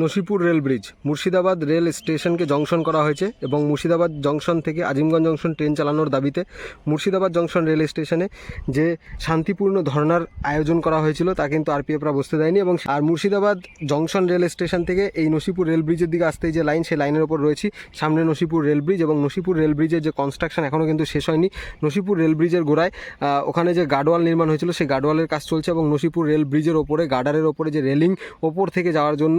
Nasipur rail bridge, Murshidabad rail স্টেশনকে junction করা হয়েছে এবং মুর্শিদাবাদ জংশন থেকে আজিমগঞ্জ জংশন ট্রেন চালানোর দাবিতে মুর্শিদাবাদ জংশন রেল স্টেশনে যে শান্তিপূর্ণ ধর্নার আয়োজন করা হয়েছিল তা কিন্তু আরপিএফরা বসতে দেয়নি এবং আর মুর্শিদাবাদ জংশন রেল স্টেশন থেকে এই নসিপুর রেল ব্রিজের দিকে আসতে যে লাইন সেই লাইনের ওপর রয়েছি। সামনে নসিপুর রেল ব্রিজ এবং নসিপুর রেল ব্রিজের যে কনস্ট্রাকশন এখনও কিন্তু শেষ হয়নি। নসিপুর রেল ব্রিজের গোড়ায় ওখানে যে গার্ডওয়াল নির্মাণ হয়েছিল, সেই গার্ডওয়ালের কাজ চলছে এবং নসিপুর রেল ব্রিজের ওপরে, গার্ডারের ওপরে যে রেলিং ওপর থেকে যাওয়ার জন্য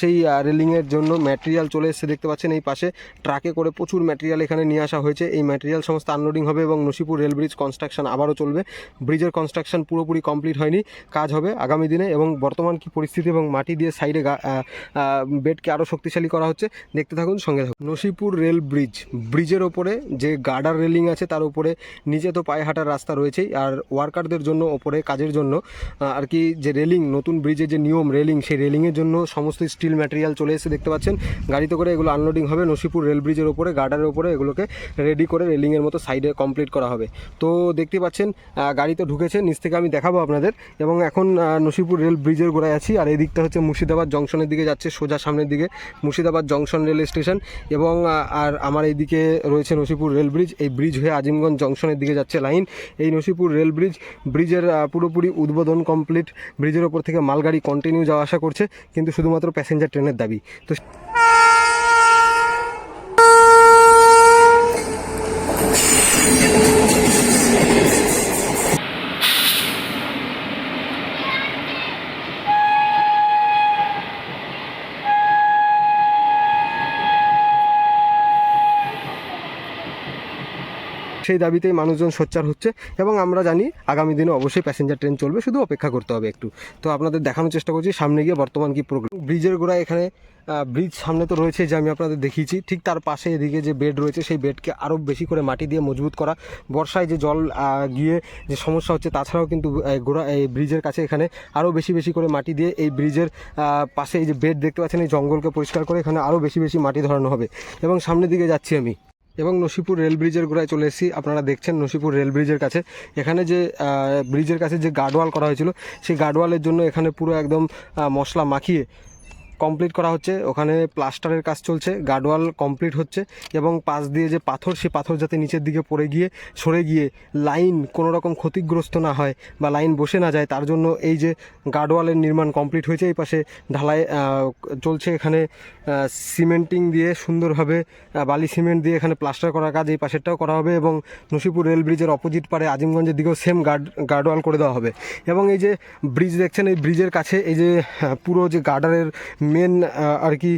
সেই রেলিংয়ের জন্য ম্যাটেরিয়াল চলে এসেছে, দেখতে পাচ্ছেন এই পাশে। ট্রাকে করে প্রচুর ম্যাটেরিয়াল এখানে নিয়ে আসা হয়েছে। এই ম্যাটেরিয়াল সমস্ত আনলোডিং হবে এবং নসিপুর রেল ব্রিজ কনস্ট্রাকশন আবারও চলবে। ব্রিজের কনস্ট্রাকশন পুরোপুরি কমপ্লিট হয়নি, কাজ হবে আগামী দিনে এবং বর্তমান কি পরিস্থিতি এবং মাটি দিয়ে সাইডে বেডকে আরও শক্তিশালী করা হচ্ছে, দেখতে থাকুন সঙ্গে থাকুন। নসিপুর রেল ব্রিজ ব্রিজের ওপরে যে গার্ডার রেলিং আছে, তার উপরে নিচে তো পায়ে হাঁটার রাস্তা রয়েছেই, আর ওয়ার্কারদের জন্য ওপরে কাজের জন্য আর কি যে রেলিং নতুন ব্রিজের যে নিয়ম রেলিং সেই রেলিংয়ের জন্য সমস্ত স্টিল ম্যাটেরিয়াল চলে এসে দেখতে পাচ্ছেন। গাড়িতে করে এগুলো আনলোডিং হবে, নসিপুর রেল ব্রিজের ওপরে গার্ডারের ওপরে এগুলোকে রেডি করে রেলিংয়ের মতো সাইডে কমপ্লিট করা হবে। তো দেখতে পাচ্ছেন গাড়ি তো ঢুকেছে, নিচ থেকে আমি দেখাবো আপনাদের। এবং এখন নসিপুর রেল ব্রিজের গোড়ায় আছি, আর এই দিকটা হচ্ছে মুর্শিদাবাদ জংশনের দিকে যাচ্ছে, সোজা সামনের দিকে, মুর্শিদাবাদ জংশন রেল স্টেশন। এবং আর আমার এইদিকে রয়েছে নসিপুর রেল ব্রিজ, এই ব্রিজ হয়ে আজিমগঞ্জ জংশনের দিকে যাচ্ছে লাইন। এই নসিপুর রেল ব্রিজ, ব্রিজের পুরোপুরি উদ্বোধন কমপ্লিট ব্রিজের ওপর থেকে মালগাড়ি কন্টিনিউ যাওয়া আসা করছে, কিন্তু শুধুমাত্র প্যাসেঞ্জার ট্রেনের দাবি। তো সেই দাবিতেই মানুষজন সোচ্চার হচ্ছে এবং আমরা জানি আগামী দিনে অবশ্যই প্যাসেঞ্জার ট্রেন চলবে, শুধু অপেক্ষা করতে হবে একটু। তো আপনাদের দেখানোর চেষ্টা করছি, সামনে গিয়ে বর্তমান কি প্রোগ্রাম ব্রিজের গোড়ায় এখানে ব্রিজ সামনে তো রয়েছে, যে আমি আপনাদের দেখিয়েছি, ঠিক তার পাশে এদিকে যে বেড রয়েছে, সেই বেডকে আরও বেশি করে মাটি দিয়ে মজবুত করা। বর্ষায় যে জল গিয়ে যে সমস্যা হচ্ছে, তাছাড়াও কিন্তু গোড়া, এই ব্রিজের কাছে এখানে আরও বেশি বেশি করে মাটি দিয়ে এই ব্রিজের পাশে এই যে বেড দেখতে পাচ্ছেন, এই জঙ্গলকে পরিষ্কার করে এখানে আরও বেশি বেশি মাটি ধরানো হবে। এবং সামনের দিকে যাচ্ছি আমি। এবং নসিপুর রেল ব্রিজের গোড়ায় চলে এসেছি। আপনারা দেখছেন নসিপুর রেল ব্রিজের কাছে। এখানে যে ব্রিজের কাছে যে গার্ডওয়াল করা হয়েছিল, সেই গার্ডওয়ালের জন্য এখানে পুরো একদম মশলা মাখিয়ে কমপ্লিট করা হচ্ছে। ওখানে প্লাস্টারের কাজ চলছে গার্ডওয়াল কমপ্লিট হচ্ছে এবং পাশ দিয়ে যে পাথর সে পাথর যাতে নিচের দিকে পড়ে গিয়ে, সরে গিয়ে লাইন কোনো রকম ক্ষতিগ্রস্ত না হয় বা লাইন বসে না যায়, তার জন্য এই যে গার্ডওয়ালের নির্মাণ কমপ্লিট হয়েছে, এই পাশে ঢালাই চলছে এখানে সিমেন্টিং দিয়ে সুন্দরভাবে বালি সিমেন্ট দিয়ে এখানে প্লাস্টার করার কাজ, এই পাশেরটাও করা হবে এবং নসিপুর রেল ব্রিজের অপোজিট পারে আজিমগঞ্জের দিকেও সেম গার্ড গার্ডওয়াল করে দেওয়া হবে। এবং এই যে ব্রিজ দেখছেন, এই ব্রিজের কাছে এই যে পুরো যে গার্ডারের মেন আর কি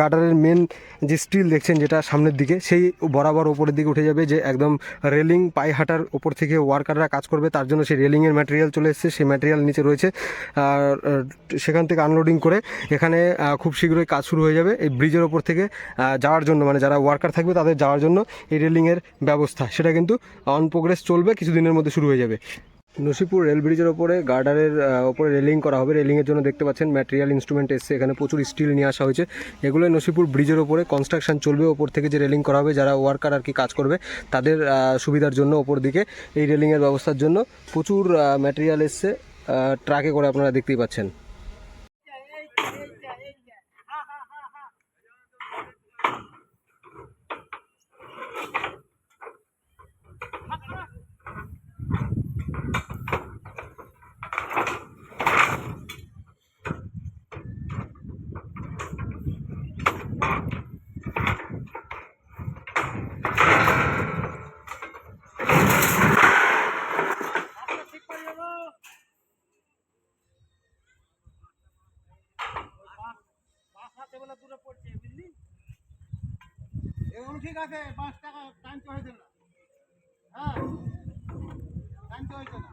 গার্ডারের মেন যে স্টিল দেখছেন যেটা সামনের দিকে, সেই বরাবর ওপরের দিকে উঠে যাবে যে একদম রেলিং পায়ে হাঁটার ওপর থেকে ওয়ার্কাররা কাজ করবে, তার জন্য সেই রেলিংয়ের ম্যাটেরিয়াল চলে এসেছে, সেই ম্যাটেরিয়াল নিচে রয়েছে। আর সেখান থেকে আনলোডিং করে এখানে খুব শীঘ্রই কাজ শুরু হয়ে যাবে। এই ব্রিজের ওপর থেকে যাওয়ার জন্য মানে যারা ওয়ার্কার থাকবে তাদের যাওয়ার জন্য এই রেলিংয়ের ব্যবস্থা। সেটা কিন্তু অন প্রোগ্রেস চলবে, কিছুদিনের মধ্যে শুরু হয়ে যাবে। নসিপুর রেল ব্রিজের ওপরে, গার্ডারের ওপরে রেলিং করা হবে। রেলিংয়ের জন্য দেখতে পাচ্ছেন ম্যাটেরিয়াল ইনস্ট্রুমেন্ট এসছে। এখানে প্রচুর স্টিল নিয়ে আসা হয়েছে। এগুলো নসিপুর ব্রিজের ওপরে কনস্ট্রাকশন চলবে। ওপর থেকে যে রেলিং করা হবে, যারা ওয়ার্কার আর কি কাজ করবে, তাদের সুবিধার জন্য ওপর দিকে এই রেলিংয়ের ব্যবস্থার জন্য প্রচুর ম্যাটেরিয়াল এসছে। ট্রাকে করে আপনারা দেখতেই পাচ্ছেন। এগুলো ঠিক আছে পাঁচ টাকা টানতে হয়েছে না। হ্যাঁ টানতে হয়েছে না।